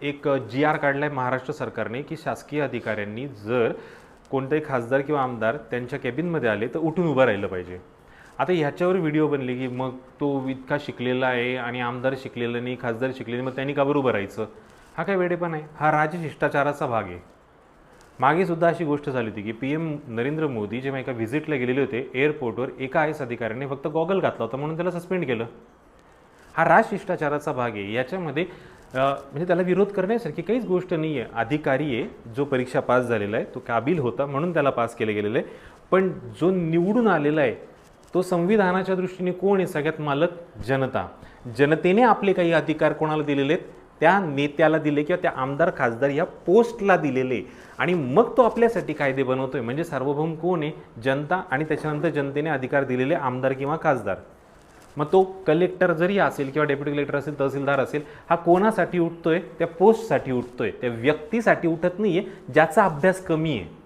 एक जी आर काढलाय महाराष्ट्र सरकारने की शासकीय अधिकाऱ्यांनी जर कोणताही खासदार किंवा आमदार त्यांच्या केबिनमध्ये आले तर उठून उभं राहिलं पाहिजे. आता ह्याच्यावर व्हिडिओ बनले की मग तो इतका शिकलेला आहे आणि आमदार शिकलेला नाही खासदार शिकलेले मग त्यांनी काबर उभं राहायचं? हा काय वेडेपण आहे? हा राजशिष्टाचाराचा भाग आहे. मागे सुद्धा अशी गोष्ट झाली होती की पी एम नरेंद्र मोदी जेव्हा एका व्हिजिटला गेलेले होते एअरपोर्टवर एका आय एस अधिकाऱ्याने फक्त गॉगल घातला होता म्हणून त्याला सस्पेंड केलं. हा राजशिष्टाचाराचा भाग आहे. याच्यामध्ये म्हणजे त्याला विरोध करण्यासारखी काहीच गोष्ट नाही आहे अधिकारी आहे जो परीक्षा पास झालेला आहे तो काबिल होता म्हणून त्याला पास केलं गेलेलं आहे. पण जो निवडून आलेला आहे तो संविधानाच्या दृष्टीने कोण आहे? सगळ्यात मालक जनता. जनतेने आपले काही अधिकार कोणाला दिलेले आहेत? त्या नेत्याला दिले किंवा त्या आमदार खासदार या पोस्टला दिलेले आणि मग तो आपल्यासाठी कायदे बनवतोय. म्हणजे सार्वभौम कोण आहे? जनता आणि त्याच्यानंतर जनतेने अधिकार दिलेले आमदार किंवा खासदार. मग तो कलेक्टर जरी असेल किंवा डेप्युटी कलेक्टर असेल तहसीलदार असेल हा कोणासाठी उठतोय? त्या पोस्टसाठी उठतोय. त्या व्यक्तीसाठी उठत नाहीये ज्याचा अभ्यास कमी आहे.